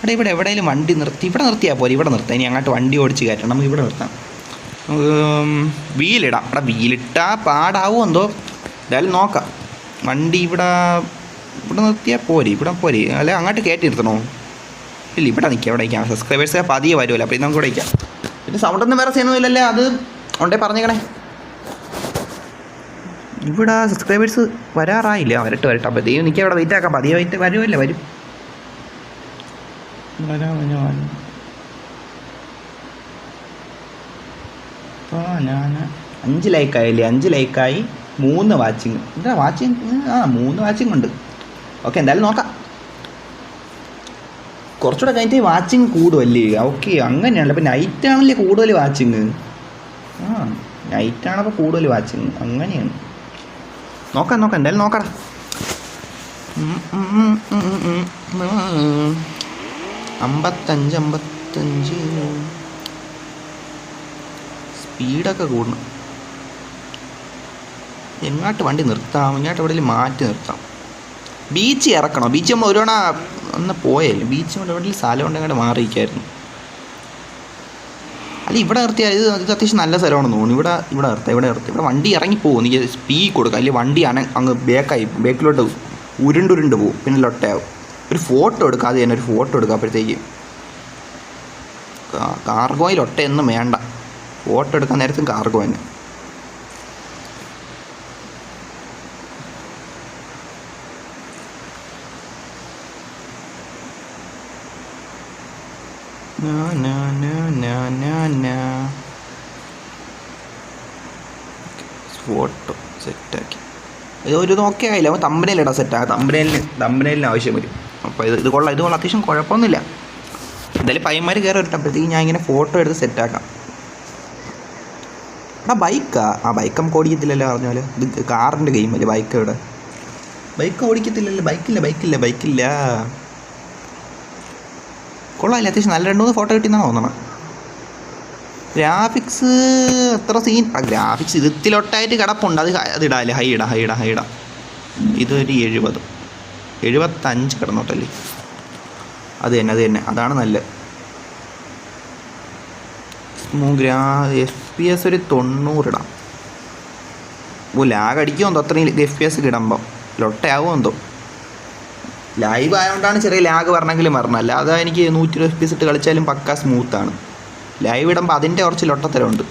ഇവിടെ ഇവിടെ എവിടെയെങ്കിലും വണ്ടി നിർത്തി ഇവിടെ നിർത്തിയാൽ പോലെ ഇവിടെ നിർത്താം. ഇനി അങ്ങോട്ട് വണ്ടി ഓടിച്ച് കയറ്റണം. നമുക്ക് ഇവിടെ നിർത്താം. വീലിടാം. അവിടെ വീലിട്ടാൽ പാടാവും എന്തോ? എന്തായാലും നോക്കാം. വണ്ടി ഇവിടെ ഇവിടെ നിർത്തിയാൽ പോരെ ഇവിടെ പോരെ. അല്ലെ അങ്ങോട്ട് കയറ്റി നിർത്തണോ? ഇല്ല ഇവിടെ നിൽക്കാം ഇവിടെ നിൽക്കാം സബ്സ്ക്രൈബേഴ്സ് പതിയെ വരുമല്ലോ അപ്പോൾ ഇത് നമുക്ക് ഇവിടെ നിൽക്കാം പിന്നെ സൗണ്ടൊന്നും വേറെ സീനൊന്നും അത് ഉണ്ടേ പറഞ്ഞേക്കണേ. ഇവിടെ സബ്സ്ക്രൈബേഴ്സ് വരാറായില്ല. വരട്ടെ വരട്ടെ. അപ്പോൾ ദൈവം നിൽക്കാം ഇവിടെ വെയിറ്റ് ആക്കാം. പതിയെ വെയിറ്റ് വരുമല്ലേ വരും. അഞ്ച് ലൈക്കായില്ലേ അഞ്ച് ലൈക്കായി മൂന്ന് വാച്ചിങ് എന്താ വാച്ചിങ് ആ മൂന്ന് വാച്ചിങ് ഉണ്ട്. ഓക്കെ എന്തായാലും നോക്കാം. കുറച്ചുകൂടെ കഴിഞ്ഞിട്ട് വാച്ചിങ് കൂടുമല്ലേ ഓക്കെ അങ്ങനെയാണല്ലോ. അപ്പോൾ നൈറ്റ് ആണല്ലേ കൂടുതൽ വാച്ചിങ് ആ നൈറ്റ് ആണപ്പോൾ കൂടുതൽ വാച്ചിങ് അങ്ങനെയാണ്. നോക്കാം നോക്കാം എന്തായാലും നോക്കടാ. അമ്പത്തഞ്ച് അമ്പത്തഞ്ച്. സ്പീഡൊക്കെ കൂടണം എങ്ങോട്ട് വണ്ടി നിർത്താം? ഇങ്ങോട്ട് എവിടെയും മാറ്റി നിർത്താം? ബീച്ച് ഇറക്കണോ? ബീച്ച് നമ്മൾ ഒരു ഒന്ന് പോയല്ലേ ബീച്ച് കൊണ്ട് എവിടെയെങ്കിലും സ്ഥലം ഉണ്ടെങ്കിൽ മാറിയിരിക്കായിരുന്നു. അല്ല ഇവിടെ നിർത്തിയാൽ ഇത് ഇത് അത്യാവശ്യം നല്ല സ്ഥലമാണെന്ന് തോന്നുന്നു. ഇവിടെ ഇവിടെ നിർത്താം ഇവിടെ നിർത്താം. ഇവിടെ വണ്ടി ഇറങ്ങി പോകും. നീ സ്പീഡ് കൊടുക്കുക അല്ലെങ്കിൽ വണ്ടി അന അങ്ങ് ബേക്കായി ബേക്കിലോട്ട് ഉരുണ്ടുരുണ്ട് പോകും. പിന്നെ ലൊട്ടയാവും. ഒരു ഫോട്ടോ എടുക്കുക അത് തന്നെ ഒരു ഫോട്ടോ എടുക്കുക അപ്പോഴത്തേക്ക്. കാർഗോയിൽ ഒട്ടയൊന്നും വേണ്ട. ഫോട്ടോ എടുക്കാൻ നേരത്തും കാർഗോ തന്നെ. Na, na, na, na, na, na. Photo സെറ്റാക്കി ഇത് ഒരു നോക്കി ആയില്ല അപ്പോൾ തമ്പനയിലിടാം സെറ്റാ തമ്പനയിലിന് തമ്പനയിലിന് ആവശ്യം വരും. അപ്പോൾ ഇത് ഇത് കൊള്ളാം. ഇത് കൊള്ളാം. അത്യാവശ്യം കുഴപ്പമൊന്നുമില്ല. എന്തായാലും പയ്യന്മാർ കയറി വരട്ടപ്പോഴത്തേക്ക് ഞാൻ ഇങ്ങനെ ഫോട്ടോ എടുത്ത് സെറ്റാക്കാം ആ ബൈക്കാ ആ? ബൈക്ക് നമുക്ക് ഓടിക്കത്തില്ലല്ലോ പറഞ്ഞാൽ ഇത് കാറിന്റെ ഗെയിം അല്ലേ? ബൈക്ക് ഇവിടെ ബൈക്ക് ഓടിക്കത്തില്ലല്ലോ. ബൈക്കില്ല ബൈക്കില്ല ബൈക്കില്ല കൊള്ളാമില്ല അത്യാവശ്യം നല്ല രണ്ട് മൂന്ന് ഫോട്ടോ കിട്ടിയെന്നാണ് തോന്നണം. ഗ്രാഫിക്സ് അത്ര സീൻ ആ ഗ്രാഫിക്സ് ഇതിലൊട്ടായിട്ട് കിടപ്പുണ്ട്. അത് അത് ഇടാല്ലേ ഹൈ ഇടാം ഹൈ ഇടാം ഹൈ ഇടാം. ഇതൊരു എഴുപത്. എഴുപത്തഞ്ച് കിടന്നോട്ടല്ലേ അത് തന്നെ അത് തന്നെ. അതാണ് നല്ലത്. ഗ്രാ എഫ് പി എസ് ഒരു തൊണ്ണൂറിടാം ഓ ലാഗ് അടിക്കുമെന്തോ അത്രയും. എഫ് പി എസ് ഇടുമ്പം. ലൊട്ടയാകുമോ എന്തോ ലൈവ് ആയതുകൊണ്ടാണ് ചെറിയ ലാഗ് പറഞ്ഞെങ്കിലും പറഞ്ഞത് അല്ലാതെ എനിക്ക് നൂറ്റി ഇരുപത് പീസ് ഇട്ട് കളിച്ചാലും പക്ക സ്മൂത്താണ് ലൈവ് ഇടുമ്പോൾ അതിന്റെ കുറച്ച് ലൊട്ടത്തരമുണ്ട്.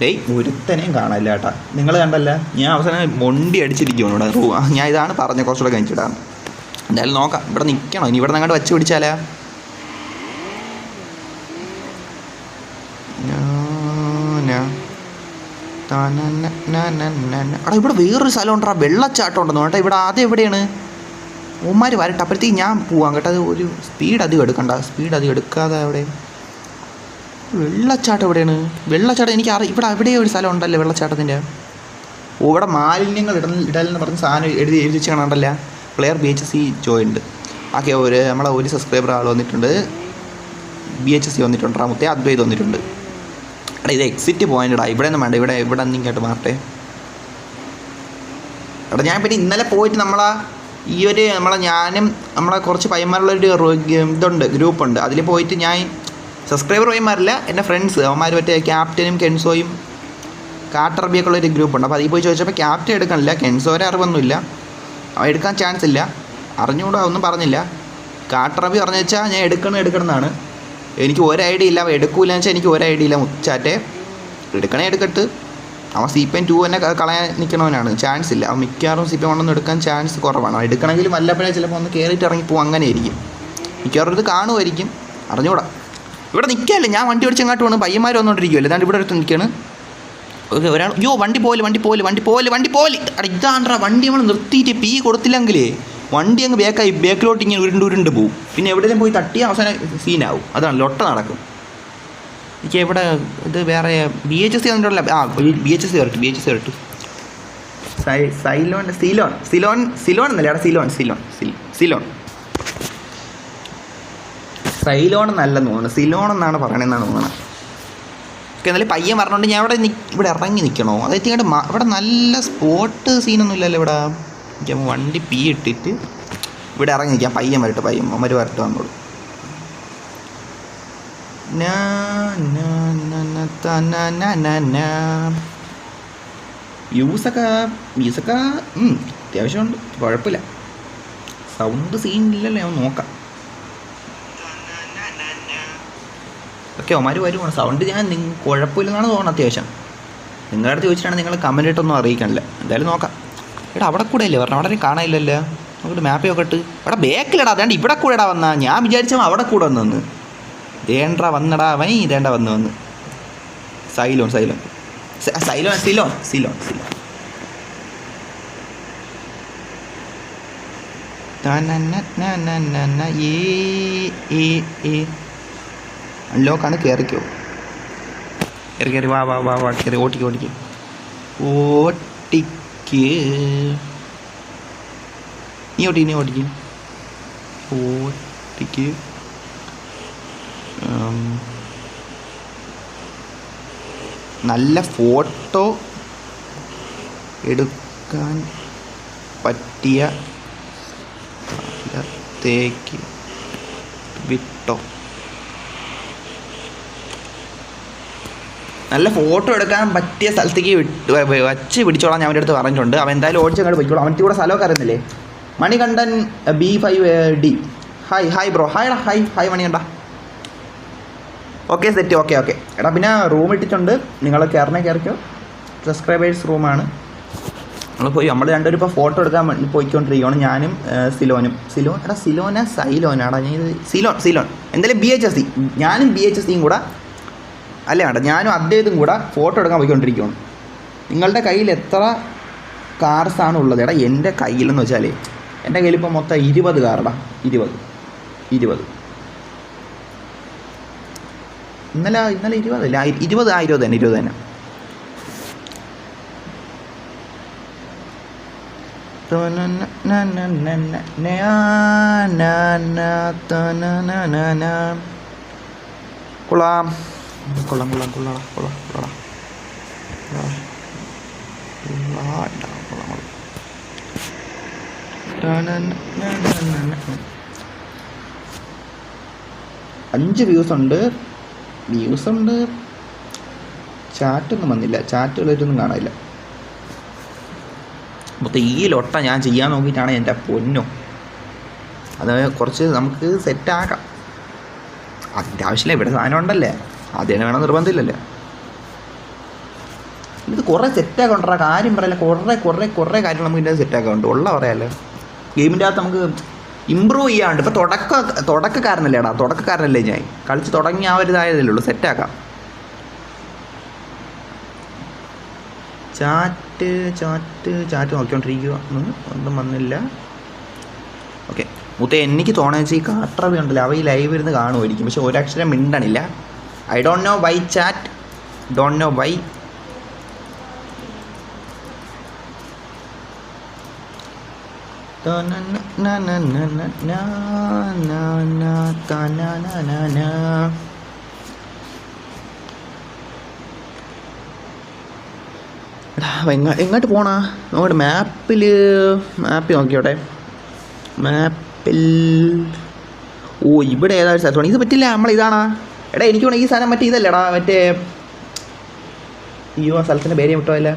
ഡേയ് ഒരുത്തനെയും കാണാനില്ല ഏട്ടാ നിങ്ങൾ കണ്ടല്ല? ഞാൻ അവസാനം മൊണ്ടി അടിച്ചിരിക്കുകയാണ് ഇവിടെ. റൂ ഞാൻ ഇതാണ് പറഞ്ഞ കുറച്ചുകൂടെ കഴിഞ്ഞിട്ടാണ് എന്തായാലും നോക്കാം. ഇവിടെ നിൽക്കണോ? ഇനി ഇവിടെ നിന്ന് അങ്ങോട്ട് വെച്ച് പിടിച്ചാലാ? എടാ ഇവിടെ വേറൊരു സ്ഥലം ഉണ്ടോ വെള്ളച്ചാട്ടം ഉണ്ടെന്ന് കേട്ടോ ഇവിടെ ആദ്യം എവിടെയാണ്? ഉമ്മാർ വരട്ടെ അപ്പോഴത്തേക്ക് ഞാൻ പോവാം കേട്ടോ. അത് ഒരു സ്പീഡ് അധികം എടുക്കണ്ട. സ്പീഡ് അധികം എടുക്കാതെ അവിടെ. വെള്ളച്ചാട്ടം എവിടെയാണ്? വെള്ളച്ചാട്ടം എനിക്ക് അറി ഇവിടെ എവിടെയോ ഒരു സ്ഥലം ഉണ്ടല്ലോ വെള്ളച്ചാട്ടത്തിന്റെ? ഇവിടെ മാലിന്യങ്ങൾ ഇടൽ ഇടലെന്ന് പറഞ്ഞ സാധനം എഴുതി എഴുതി വെച്ച് player B H C joined okay ഒരു നമ്മളെ ഒരു സബ്സ്ക്രൈബർ ആൾ വന്നിട്ടുണ്ട്. ബി എച്ച് സി വന്നിട്ടുണ്ട്. റാമത്തെ അദ്വൈത് വന്നിട്ടുണ്ട്. എടാ ഇത് എക്സിറ്റ് പോയിന്റെടാ ഇവിടെ ഒന്നും വേണ്ട. ഇവിടെ ഇവിടെ എന്തെങ്കിലും മാറട്ടെ. എടാ ഞാൻ പിന്നെ ഇന്നലെ പോയിട്ട് നമ്മളാ ഈ ഒരു നമ്മളെ ഞാനും നമ്മളെ കുറച്ച് പയ്യന്മാരുള്ള ഒരു റോ- ഗ- ഇതുണ്ട് ഗ്രൂപ്പുണ്ട്. അതിൽ പോയിട്ട് ഞാൻ സബ്സ്ക്രൈബർ പയ്യന്മാരല്ല എന്റെ ഫ്രണ്ട്സ് അവന്മാർ മറ്റേ ക്യാപ്റ്റനും കെൻസോയും കാട്ടറബിയൊക്കെ ഉള്ള ഒരു ഗ്രൂപ്പുണ്ട്. അപ്പോൾ അതിൽ പോയി ചോദിച്ചപ്പോൾ ക്യാപ്റ്റൻ എടുക്കണില്ല കെൻസോരെ അറിവൊന്നുമില്ല. അവ എടുക്കാൻ ചാൻസ് ഇല്ല. അറിഞ്ഞുകൂടാ ഒന്നും പറഞ്ഞില്ല. കാട്ടറബി പറഞ്ഞു വെച്ചാൽ ഞാൻ എടുക്കണം എടുക്കണം എന്നാണ്. എനിക്ക് ഒരു ഐഡിയ ഇല്ല അവൻ എടുക്കൂല എന്ന് വെച്ചാൽ എനിക്ക് ഒരു ഐഡിയ ഇല്ല മുച്ചാറ്റേ. എടുക്കണേ എടുക്കട്ട്. അവൻ സി പി എം ടു തന്നെ കളയാൻ നിൽക്കണവനാണ് ചാൻസ് ഇല്ല. അവൻ മിക്കവാറും സി പി എം ഒന്നും എടുക്കാൻ ചാൻസ് കുറവാണ്. അവൻ എടുക്കണമെങ്കിൽ വല്ലപ്പോഴേ ചിലപ്പോൾ ഒന്ന് കയറിയിട്ട് ഇറങ്ങി പോകും അങ്ങനെ ആയിരിക്കും മിക്കവാറും ഇത് കാണുമായിരിക്കും. അറിഞ്ഞൂടാ ഇവിടെ നിൽക്കാല്ലേ ഞാൻ വണ്ടി ഓടിച്ച് അങ്ങോട്ട് പോകണം പയ്യന്മാർ വന്നുകൊണ്ടിരിക്കുമല്ലോ ഇതാണ്ട് ഇവിടെ അടുത്ത് നിൽക്കുകയാണ് ഓക്കെ ഒരാൾ അയ്യോ വണ്ടി പോലെ വണ്ടി പോലെ വണ്ടി പോലെ വണ്ടി പോലെ ഇതാണ്ടാ വണ്ടി നമ്മൾ നിർത്തിയിട്ട് പീ കൊടുത്തില്ലെങ്കിലേ വണ്ടി അങ്ങ് ബേക്കായി ബേക്കിലോട്ട് ഇങ്ങനെ ഉരുണ്ട് ഉരുണ്ട് പോകും പിന്നെ എവിടെയെങ്കിലും പോയി തട്ടി അവസാനം സീനാവും അതാണ്. ലൊട്ട നടക്കും. എനിക്ക് ഇവിടെ ഇത് വേറെ ബി എച്ച് എസ് സി വന്നിട്ടുള്ള ആ ബി എച്ച് എസ് സി വരട്ടു ബി എച്ച് എസ് സി വരട്ടു. സൈ സൈലോൺ സിലോൺ സിലോൺ സിലോൺ എന്നല്ലേ? അവിടെ സിലോൺ സിലോൺ സിലോൺ. സൈലോൺ നല്ല തോന്നുന്നു. സിലോൺ എന്നാണ് പറയണതെന്നാണ് തോന്നുന്നത് ഓക്കെ എന്നാലും പയ്യൻ പറഞ്ഞുകൊണ്ട് ഞാൻ ഇവിടെ ഇവിടെ ഇറങ്ങി നിൽക്കണോ അതായത് ഇങ്ങോട്ട് ഇവിടെ നല്ല സ്പോട്ട് സീനൊന്നും ഇല്ലല്ലോ ഇവിടെ വണ്ടി പീ ഇട്ടിട്ട് ഇവിടെ ഇറങ്ങി നിൽക്കാം പയ്യൻ വരട്ടെ പയ്യൻ അമ്മര് വരട്ടെ വന്നോളൂ നാ, നാ, നാ, നാ, താ, നാ, നാ, നാ, നാ. വ്യൂസൊക്കെ വ്യൂസൊക്കെ അത്യാവശ്യമുണ്ട്. കുഴപ്പമില്ല. സൗണ്ട് സീനില്ലല്ലേ ഞാൻ നോക്കാം. ഓക്കെ ഒമാര് വരുവാണ്. സൗണ്ട് ഞാൻ നിങ്ങൾ കുഴപ്പമില്ലെന്നാണ് തോന്നുന്നത് അത്യാവശ്യം. നിങ്ങളുടെ അടുത്ത് ചോദിച്ചിട്ടാണ് നിങ്ങൾ കമന്റ് ഇട്ടൊന്നും അറിയിക്കണില്ല. എന്തായാലും നോക്കാം. എടാ അവിടെ കൂടെ അല്ലേ പറഞ്ഞു അവിടെ കാണാനില്ലല്ലോ. നമുക്ക് മാപ്പ് നോക്കട്ട് എടാ ബേക്കിലടാ അതാണ്ട് ഇവിടെ കൂടെ ഇടാ വന്നാ. ഞാൻ വിചാരിച്ചാൽ അവിടെ കൂടെ വന്നു ദേണ്ട വന്നടാ അവൻ ഇതേണ്ട വന്ന് വന്ന്. സൈലോൺ സൈലോൺ. സൈലോൺ സിലോൺ സിലോൺ സിലോൺ. അൺലോക്കാണ് കയറിക്കോ കയറി കയറി വാ വാ വാ വാ കയറി ഓട്ടിക്ക് ഓട്ടിക്ക് ഓട്ടിക്ക് നീ ഓട്ടിക്ക് നീ ഓട്ടിക്ക് ഓട്ടിക്ക്. നല്ല ഫോട്ടോ എടുക്കാൻ പറ്റിയ സ്ഥലത്തേക്ക് വിട്ടോ. നല്ല ഫോട്ടോ എടുക്കാൻ പറ്റിയ സ്ഥലത്തേക്ക് വച്ച് പിടിച്ചോളാം ഞാൻ അവന്റെ അടുത്ത് പറഞ്ഞിട്ടുണ്ട്. അവൻ എന്തായാലും ഓടിച്ച് അങ്ങോട്ട് പോയിക്കോളാം അവന്റെ കൂടെ സ്ഥലമൊക്കെ അറിയുന്നില്ലേ? Manikandan B five D. Hi hi bro hi hi hi Manikanta. Okay set okay okay. എടാ പിന്നെ റൂം ഇട്ടിട്ടുണ്ട്. നിങ്ങൾ കയറണേ കയറിക്കോ സബ്സ്ക്രൈബേഴ്സ് റൂമാണ് നമ്മൾ പോയി നമ്മൾ രണ്ടുപേരും ഇപ്പോൾ ഫോട്ടോ എടുക്കാൻ വേണ്ടി പോയിക്കൊണ്ടിരിക്കുകയാണ്. ഞാനും സിലോനും. സിലോൻ എടാ സിലോന സൈലോനാടാ. ഞാൻ സിലോൺ സിലോൺ. എന്തായാലും ബി എച്ച് എസ് സി ഞാനും ബി എച്ച് എസ് സിയും കൂടെ അല്ല ആടാ? ഞാനും അദ്ദേഹത്തും കൂടെ ഫോട്ടോ എടുക്കാൻ പോയിക്കൊണ്ടിരിക്കുകയാണ്. നിങ്ങളുടെ കയ്യിൽ എത്ര കാർസാണ് ഉള്ളത്? എടാ എന്റെ കയ്യിലെന്ന് വെച്ചാൽ എന്റെ കയ്യിൽ ഇപ്പോൾ മൊത്തം ഇരുപത് കാറടാ ഇരുപത്. ഇരുപത്. ഇന്നലെ ഇന്നലെ ഇരുപതല്ല ഇരുപത് ആ ഇരുപത് തന്നെ ഇരുപത് തന്നെ കൊള്ളാം കൊള്ളാം കൊള്ളാം കൊള്ളാം കൊള്ളാം കൊള്ളാം അഞ്ച് വ്യൂസ് ഉണ്ട് വ്യൂസ് ഉണ്ട് ചാറ്റൊന്നും വന്നില്ല. ചാറ്റ് ചാറ്റുകളായിട്ടൊന്നും കാണാനില്ല. മൊത്തം ഈ ലൊട്ട ഞാൻ ചെയ്യാൻ നോക്കിയിട്ടാണ് എന്റെ പൊന്നോ. അത് കുറച്ച് നമുക്ക് സെറ്റാക്കാം അതിന്റെ ആവശ്യമില്ല. ഇവിടെ സാധനം ഉണ്ടല്ലേ? അതിന് വേണം നിർബന്ധമില്ലല്ലേ? ഇത് കുറേ സെറ്റാക്കാൻ ഉണ്ടാ കാര്യം പറയല്ല. കുറേ കുറേ കുറേ കാര്യങ്ങൾ നമുക്ക് ഇതിന്റെ സെറ്റാക്കുന്നുണ്ട് ഉള്ള പറയാമല്ലോ ഗെയിമിന്റെ അകത്ത് നമുക്ക് ഇമ്പ്രൂവ് ചെയ്യാണ്ട്. ഇപ്പോൾ തുടക്ക തുടക്കക്കാരനല്ലേടാ തുടക്കക്കാരനല്ലേ ഞാൻ. കളിച്ച് തുടങ്ങി ആ ഒരു ഉള്ളൂ. സെറ്റാക്കാം ചാറ്റ് ചാറ്റ് ചാറ്റ് നോക്കിക്കൊണ്ടിരിക്കുക ഒന്നും വന്നില്ല. ഓക്കെ മുത്തേ എനിക്ക് തോന്നുന്നത് ഈ കാട്ടറവി ഉണ്ടല്ലോ. അവ ഈ ലൈവ് ഇരുന്ന് കാണുമായിരിക്കും പക്ഷെ ഒരക്ഷരം മിണ്ടണില്ല. I don't know why chat don't know why തന്നെ എങ്ങോട്ട് പോണാ? അങ്ങോട്ട് മാപ്പിൽ മാപ്പ് നോക്കിയോട്ടെ. മാപ്പിൽ. ഓ ഇവിടെ ഏതാ ഒരു സ്ഥലത്താണ് ഇത് പറ്റില്ല നമ്മൾ ഇതാണാ. എടാ എനിക്ക് വേണം ഈ സാധനം മറ്റേ ഇതല്ലേടാ മറ്റേ അയ്യോ ആ സ്ഥലത്തിന്റെ പേര് വിട്ടോ അല്ല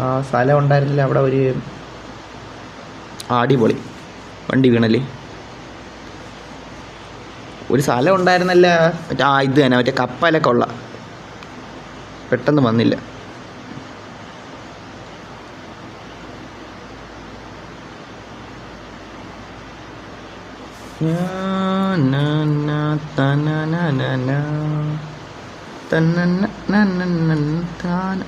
ആ സ്ഥലം ഉണ്ടായിരുന്നില്ല അവിടെ ഒരു അടിപൊളി വണ്ടി വീണല്ലേ ഒരു സ്ഥലം ഉണ്ടായിരുന്നല്ല മറ്റേ ആ ഇത് തന്നെ മറ്റേ കപ്പലൊക്കെ ഉള്ള പെട്ടെന്ന് വന്നില്ല Na, na, na, ta, na, na, na, na. Ta, na, na, na, na, na, na, ta, na.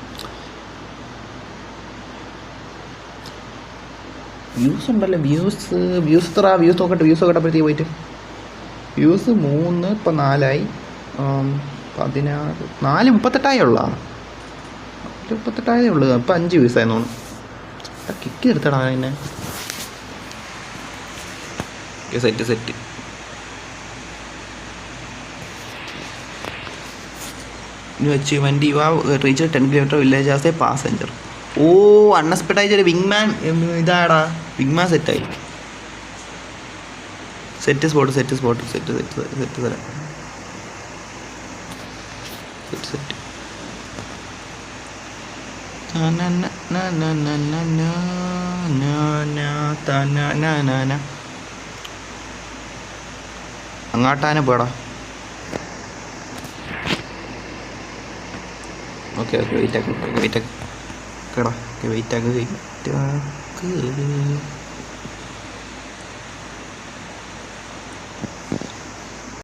Views ഉണ്ടല്ലോ വ്യൂസ് വ്യൂസ് എത്ര വ്യൂസ് നോക്കട്ടെ വ്യൂസ് നോക്കട്ടപ്പോഴത്തേക്ക് പോയിട്ട്. വ്യൂസ് മൂന്ന് ഇപ്പം നാലായി. പതിനാറ് നാല് മുപ്പത്തെട്ടായേ ഉള്ള. മുപ്പത്തെട്ടായേ ഉള്ളൂ. ഇപ്പം അഞ്ച് വ്യൂസായി തോന്നുന്നു. കിക്ക് എടുത്തടാ എന്നെ. സെറ്റ് സെറ്റ് ഇനി വെച്ച് വണ്ടി വാ reach ten kilometre village as a passenger oh unexpect ആയിട്ട് ഒരു വിങ്മാൻ ഇതാടാ വിങ്മാൻ സെറ്റായി set spot set spot set set set തരാം സെറ്റ് സെറ്റ് അങ്ങാട്ടാനെ പോടാ ഓക്കെ ഓക്കെ വെയിറ്റ് ആക്കി വെയിറ്റ് ആക്കി കേടാ വെയിറ്റ് ആക്കി വെയിറ്റ് ആക്ക്